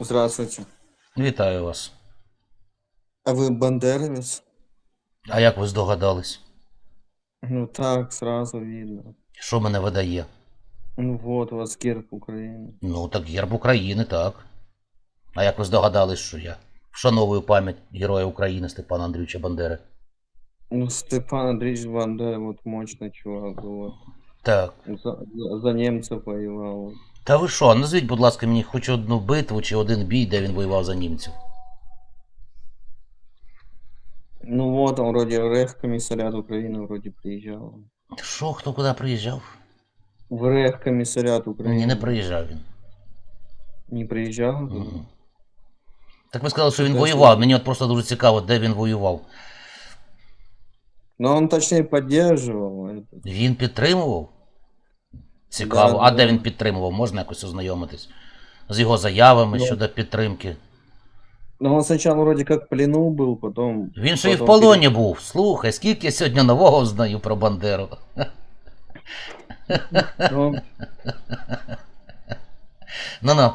Здравствуйте. Вітаю вас. А вы бандеровец? А як ви здогадались? Ну так, сразу видно. Що мене видає? Ну вот, у вас герб Украины. Ну, так герб України, так. А як ви здогадались, що я вшановую пам'ять Героя України Степана Андрійовича Бандери? Ну, Степан Андреевич Бандера, вот мощный чувак, вот. Так. За, за, за немцев воевал. вот. Та ви що, назвіть, будь ласка, мені хоч одну битву чи один бій, де він воював за німців. Ну вот, он вроде в РЭХ комиссариат Украины вроде приезжал. Що, хто куди приїжджав? В РЭХ комиссариат Украины. Ні, не приїжджав він. Не приезжал? Мгм. Так ви сказали, що він Це воював. що? Мені от просто дуже цікаво, де він воював. Но он точнее поддерживал это. Він підтримував? Цікаво. А де він підтримував? Можна якось ознайомитись? З його заявами Ну. щодо підтримки. Но он сначала вроде как в плену был, потом... Він ще й в полоні був. Слухай, скільки я сьогодні нового знаю про Бандеру. Ну, Ну ну.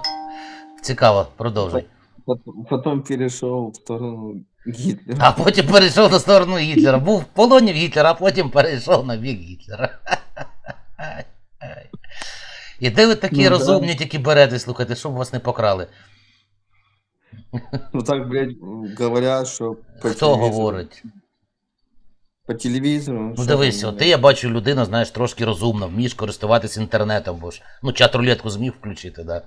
Цікаво, продовжуй. потом перешел в сторону Гитлера. А потім перейшов на сторону Гітлера. Був в полоні в Гітлера, а потім перейшов на бік Гітлера. І де ви такі Ну, да. розумні тільки берете, слухайте, щоб вас не покрали? Ну так, блядь, говорят, что по Хто говорить? По телевизору. Ну дивись, от ти я бачу людина, знаєш, трошки розумна, вмієш користуватись інтернетом, бо ж ну чат рулетку зміг включити, да.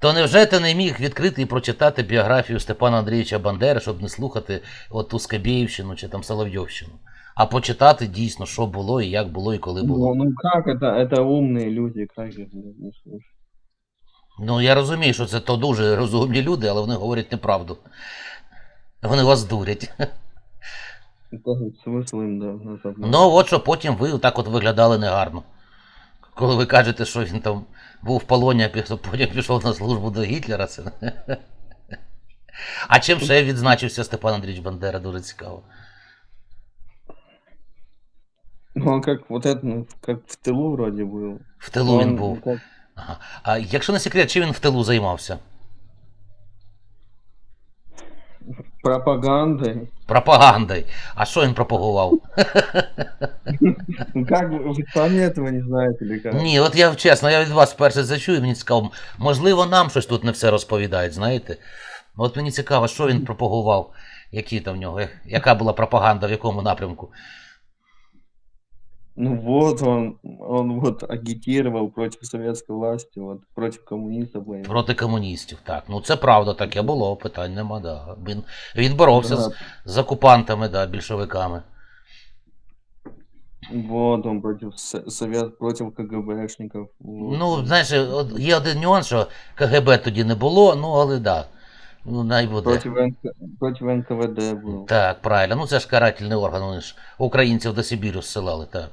То невже ти не міг відкрити і прочитати біографію Степана Андрійовича Бандери, щоб не слухати от ту Скабєївщину чи там Соловйовщину, а почитати дійсно, що було і як було і коли було. Ну, ну как это? Это умные люди, как их блядь, не слушать? Ну я розумію, що це то дуже розумні люди, але вони говорять неправду. Вони вас дурять. Это смысл им, да, назад. Ну от що потім ви так от виглядали негарно. Коли ви кажете, що він там був в полоні, а пі- потім пішов на службу до Гітлера. Це... А чим ще відзначився Степан Андрійович Бандера, дуже цікаво. Ну, он как вот это, ну, как в тылу вроде был. В тилу він Он був. как- Ага. А якщо не секрет, чим він в тилу займався? пропагандой. Пропагандою. А що він пропагував? Ну как вы, вы сами этого не знаете или как? Ні, от я чесно, я від вас вперше зачую, мені цікаво, можливо, нам щось тут не все розповідають, знаєте? От мені цікаво, що він пропагував, які там в нього, яка була пропаганда, в якому напрямку. Ну вот он, он вот агитировал против советской власти, вот против коммунистов. воевал. Проти комуністів, так. Ну це правда, таке було, питань нема, да. Він, він боровся Да, з, з окупантами, да, більшовиками. Вот он против со- совет, против КГБшников. вот. Ну, знаєш, от є один нюанс, що КГБ тоді не було, ну але да. Ну, най буде. против, НК против НКВД был. Так, правильно. Ну це ж карательний орган, вони ж українців до Сибіру зсилали, так.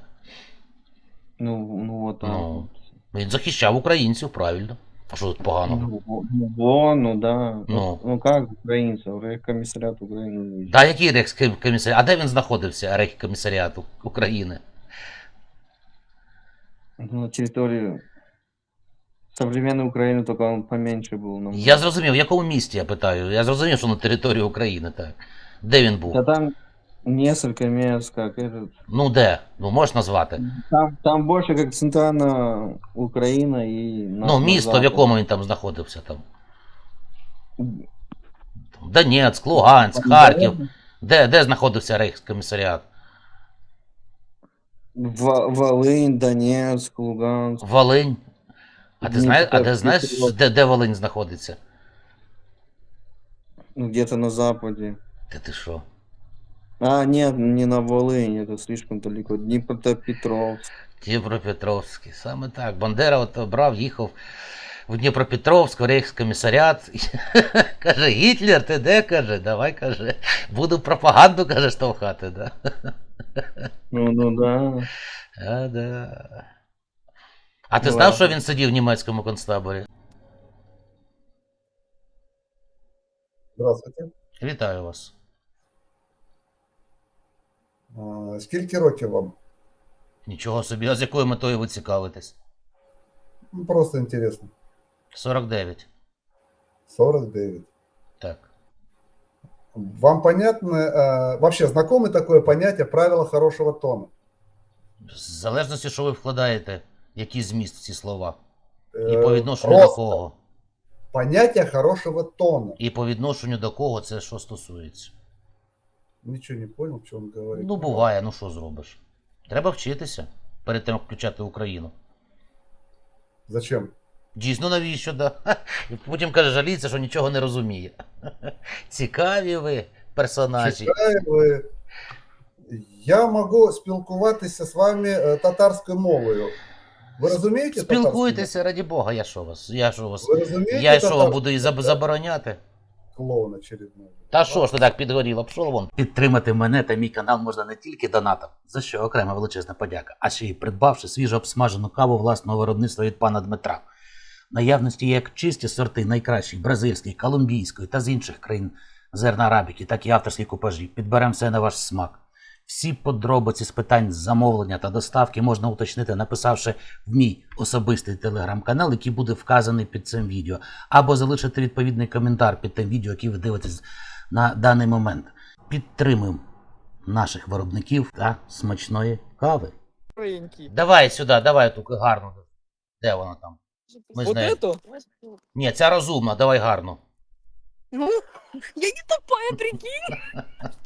Ну, ну вот так. Ну, Він захищав українців, правильно. А що тут поганого? Ну, во- ну, во, ну да. Ну. Ну, как украинцев? Комиссариат Украины. Да, який рейхскомісаріат? А де він знаходився, рейхкомісаріат У- України? Ну, На территории современной Украины только он поменьше был. намного. Я зрозумів, в якому місті я питаю? Я зрозумів, що на території України, так. Де він був? Да там несколько мест, как этот. Ну де? Ну можеш назвати? Там, там больше как центральная Украина и... на- Ну, на місто, в запад. якому він там знаходився там. Донецьк, Луганськ, Харків. Де, де знаходився рейхскомісаріат? В- Волынь, Донецк, Луганск. Волинь. А ти Ні, знаєш, а ти знаєш, Дніпро. де, де Волинь знаходиться? Ну, где-то на западе. Ти ти що? А, нет, не на Волынь, это слишком далеко. Днепропетровск. Дніпропетровський. Саме так. Бандера от брав, їхав в Дніпропетровськ, в рейхскомісаріат. Каже, Гітлер, ти де? каже, давай каже, буду пропаганду, каже, штовхати, да. Ну, ну да. А, да. А ти знав, що він сидів в німецькому концтаборі? Здравствуйте. Вітаю вас. Скільки років вам? Нічого собі, а з якою метою ви цікавитесь? Ну, Просто інтересно. 49. 49. Так. Вам понятно, э, вообще знакомо такое понятие правила хорошего тона? В залежності, що ви вкладаєте, який зміст в ці слова. І Э, по відношенню до просто кого. Понятие хорошего тона. І по відношенню до кого це що стосується. Ничего не понял, что он говорит. Ну, буває, ну що зробиш. Треба вчитися перед тим, як включати Україну. Зачем? Дійсно, навіщо, да? Потім каже, жаліється, що нічого не розуміє. Цікаві ви персонажі. Читаю, Я можу спілкуватися з вами е, татарською мовою. Ви розумієте? Спілкуйтеся, раді Бога, я що вас? Я що вас? Ви розумієте? Я що вам буду і забороняти? Клоун очередной. Та що ж ти так підгоріло, пшов вон. Підтримати мене та мій канал можна не тільки донатом, за що окрема величезна подяка, а ще й придбавши свіжо обсмажену каву власного виробництва від пана Дмитра. Наявності є як чисті сорти найкращих бразильської, колумбійської та з інших країн зерна арабіки, так і авторські купажі. Підберемо все на ваш смак. Всі подробиці з питань замовлення та доставки можна уточнити, написавши в мій особистий телеграм-канал, який буде вказаний під цим відео, або залишити відповідний коментар під тим відео, яке ви дивитесь на даний момент. Підтримуємо наших виробників та смачної кави. Давай сюди, давай ту гарну. Де вона там? Ми вот эту? Ні, ця розумна, давай гарну. Ну, я не тупая, прикинь.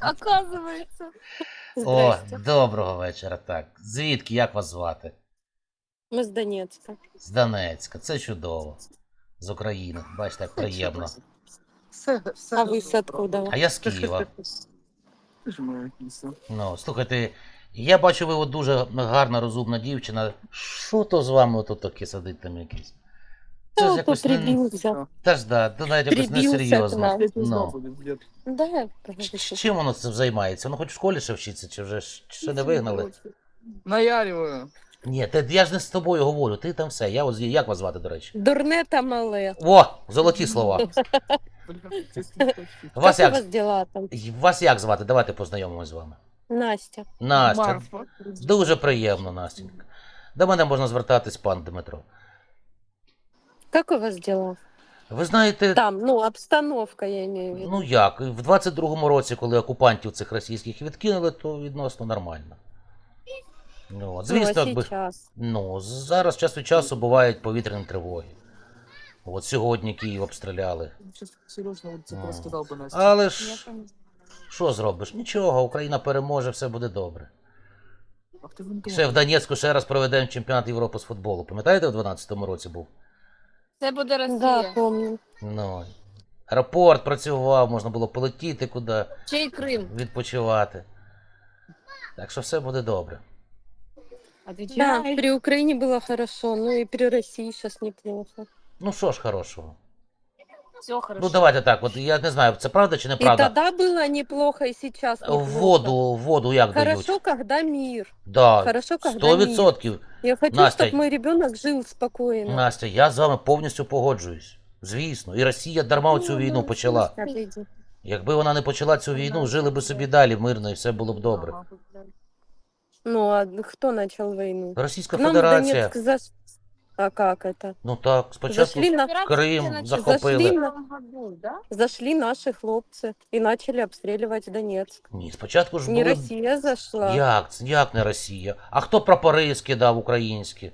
Оказывается. О, Здрасте. доброго вечора. Так. Звідки, як вас звати? Мы с Донецка. З Донецька. Це чудово. З України. Бачите, як приємно. А вы с откуда? А я з Києва. Ну, слухайте, я бачу, ви от дуже гарна, розумна дівчина. Що то з вами тут таке сидить там якесь? Це ж якось не... прибился? Та ж да, то навіть якось Прибився несерйозно. к Ну. Да, Ч- ч- Чим воно це займається? Ну хоч в школі ще вчиться, чи вже ж- чи ще не вигнали? Наяриваю. Ні, ти, я ж не з тобою говорю, ти там все. Я от, з- як вас звати, до речі? Дурнета мале. О, золоті слова. Вас как у як, вас дела там? вас як звати? Давайте познайомимось з вами. Настя. Настя. Марфа. Дуже приємно, Настенька. До мене можна звертатись, пан Дмитро. Как у вас дела? Ви знаєте, Там, ну, обстановка, я имею в виду. ну як, в 22-му році, коли окупантів цих російських відкинули, то відносно нормально. Ну, от, ну, звісно, а якби. сейчас? Ну, зараз час від часу бувають повітряні тривоги. От сьогодні Київ обстріляли. Сережно, вот М. тебе рассказал бы Настя. Але ж що зробиш? Нічого, Україна переможе, все буде добре. Ах ты вон Ще в Донецьку ще раз проведемо чемпіонат Європи з футболу. Пам'ятаєте, в 12-му році був? Це буде Да, Росія. помню. Ну. Аеропорт працював, можна було полетіти куди, Ще й Крим. відпочивати. Так що все буде добре. Да, при Украине было хорошо, ну и при России сейчас неплохо. Ну що ж хорошого. Все хорошо. Ну давайте так, от я не знаю, це правда чи И неправда. тогда было неплохо, и сейчас неплохо. Воду, воду як дають? Хорошо, когда мир. Да, Хорошо, когда Сто мир. відсотків. Я хочу, Настя. чтобы мой ребенок жил спокойно. Настя, я з вами повністю погоджуюсь. Звісно, і Росія дарма цю Ну, війну ну, почала. Якби вона не почала цю війну, жили би собі далі мирно і все було б добре. Ну, а кто начал войну? Російська Нам в Федерація. Донецк заш... А как это? Ну так, спочатку Зашли, на... Крим Зашли захопили. на- году, да? зашли наши хлопцы и начали обстреливать Донецк. Ні, спочатку ж Не були. Россия зашла. Як? це- Як не Росія? А хто прапори скидав українські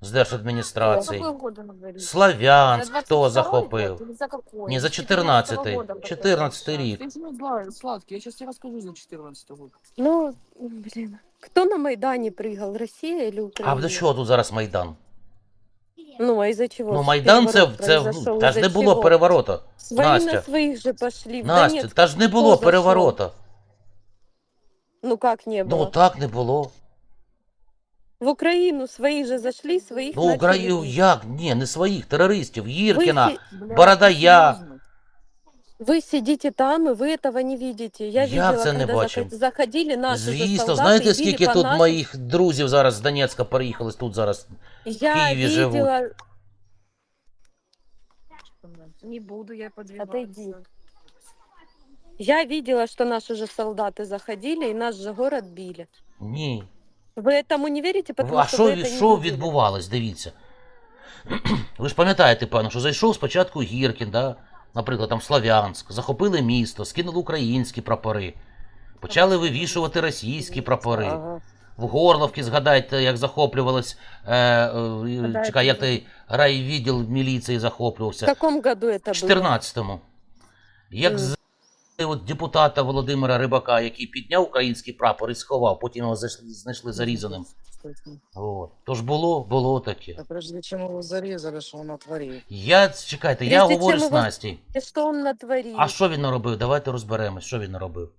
з держадміністрації? Какой года говорите? Славянськ За хто 22-й захопив? год или за какой? Ні, за С 14-го 14-й. года 14-й рік. Ты не знаю, сладкий, я сейчас тебе расскажу за 14 год. Ну, блин. Кто на Майдане прыгал, Россия или Украина? А до чого тут зараз Майдан? Ну, а из-за чего? Ну, Майдан це, це ну, та ж не було переворота. Настя. на своих же пошли. В Настя, Донецк. та ж не було переворота. Ну, как не было? Ну так не було. В Украину свои же зашли, своих Ну, начали Україну бить. як? Ні, не своїх терористів. Гіркіна. Бля, Бородая. ты серьезно? вы сидите там, и вы этого не видите. Я Як видела, це не когда бачив? заход- заходили наши же Звісно, солдаты знаєте, и били скільки по тут нашим- моїх друзів зараз з Донецька переїхали тут зараз. Я Киеве живут. видела... Не буду я подвигаться. Отойди. Я видела, что наши же солдаты заходили и наш же город били. Ні. Вы этому не верите, потому а что що, вы это від- не що видели. відбувалось? Дивіться. Ви ж пам'ятаєте, певно, що зайшов спочатку Гіркін, да? Наприклад, там Слов'янськ, захопили місто, скинули українські прапори, почали вивішувати російські прапори. В Горловці згадайте, як захоплювалось, е, е, чекай, як той райвідділ міліції В захоплювався. каком году это В 14-му. Як з от депутата Володимира Рибака, який підняв український прапор і сховав, потім його знайшли зарізаним Кстати. От. Тож було, було таке. А прежде чем его зарезали, что он натворил? Я чекайте, я Прежде говорю чим з його- Настю. И что он натворил? А що він наробив? Давайте розберемось, що він наробив.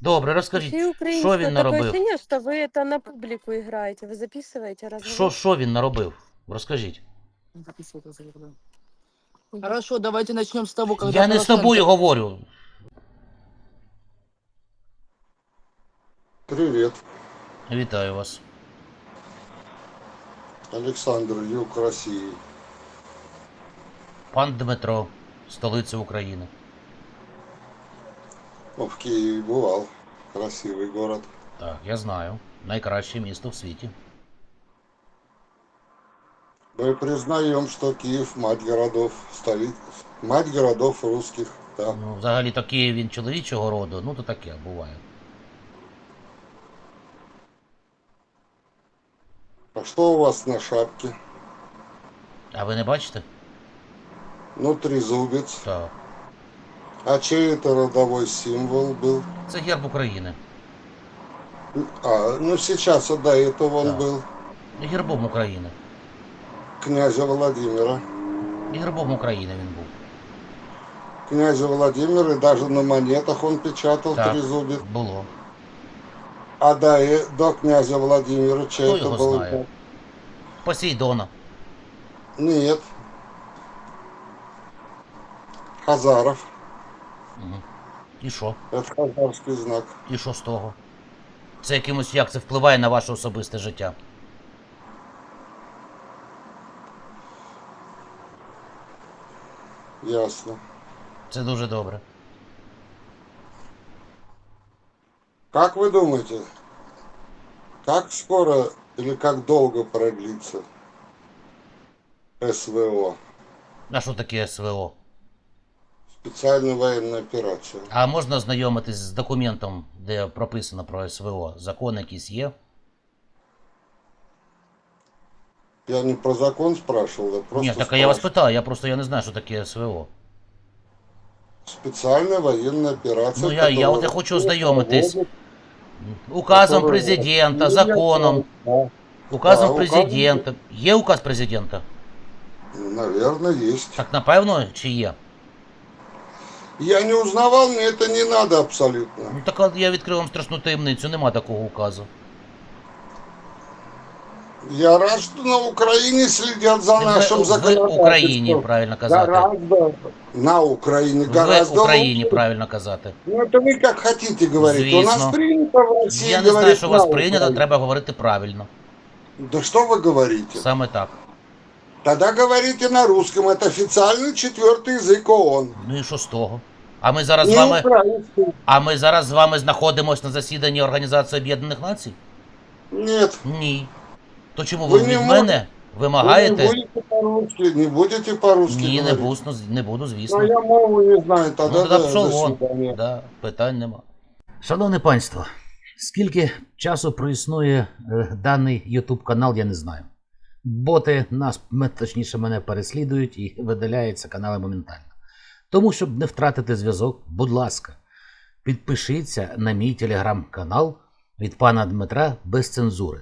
Добре, розкажіть, Все украинцы, що він такое наробив? ощущение, что вы это на публику играете. Вы записываете разговор? Що, що він наробив? Розкажіть. Он записывает разговор, да. Хорошо, давайте начнем с того, когда Я не з Порошенко- тобою говорю. Привет, Вітаю вас. Александр, юг России. Пан Дмитро, столиця України. Ну, в Киеве бывал. Красивый город. Так, я знаю. Найкраще місто в світі. Мы признаем, что Киев мать городов, столица, мать городов русских. Да. Ну, взагалі то Київ він чоловічого роду, ну то таке буває. А что у вас на шапке? А ви не бачите? Ну, трезубец. Так. А чей это родовой символ был? Це герб України. А, ну сейчас, а до этого он Да. был І Гербом України. князя Владимира. І Гербом України він був. Князя Владимира, и даже на монетах он печатал Так. трезубец. Було. А до, э- до князя Владимира чей Кто это его был? знает? Посейдона. Нет. Хазаров. Угу. І що? Это хазарский знак. І що з того? Це якимось як це впливає на ваше особисте життя? Ясно. Це дуже добре. Как вы думаете, как скоро или как долго продлится СВО? А що таке СВО? Специальная военная операция. А можна ознайомитись з документом, де прописано про СВО? Закон якийсь є? Я не про закон спрашивал, я просто Ні, так а я вас питаю, я просто я не знаю, що таке СВО. Специальная военная операция. Ну, я- я вот я хочу ознайомитись. Указом президента, законом, указом президента. Є указ президента? Наверное, есть. Так напевно, чи є? Я не узнавал, мне это не надо абсолютно. Ну так я відкрив вам страшну таємницю, нема такого указу. Я рад, что на Украине следят за нашим в, в законодательством. Україні, правильно казати. Гораздо на Украине В гораздо Україні, лучше. правильно казати. Ну, это вы как хотите говорить. У нас Звісно. принято в России Я не знаю, говорить що у вас на прийнято, Украине. треба говорити правильно. Да что вы говорите? Саме так. Тогда говорите на русском. Это официальный четвертый язык ООН. Ну і що з того? А ми зараз з Не вами. украинский. А ми зараз з вами знаходимося на засіданні Організації Об'єднаних Націй? Нет. Ні. То чому ви Ви від мене Вы не будете по-русски, не будете по-русски Ні, не буду, не буду, Ну, я мову не знаю, тогда, Ну, тоді да, пішов вон. Да, питань нема. Шановне панство, скільки часу проіснує е, даний YouTube канал, я не знаю. Боти нас, точніше, мене переслідують і видаляються канали моментально. Тому, щоб не втратити зв'язок, будь ласка, підпишіться на мій телеграм-канал від пана Дмитра без цензури.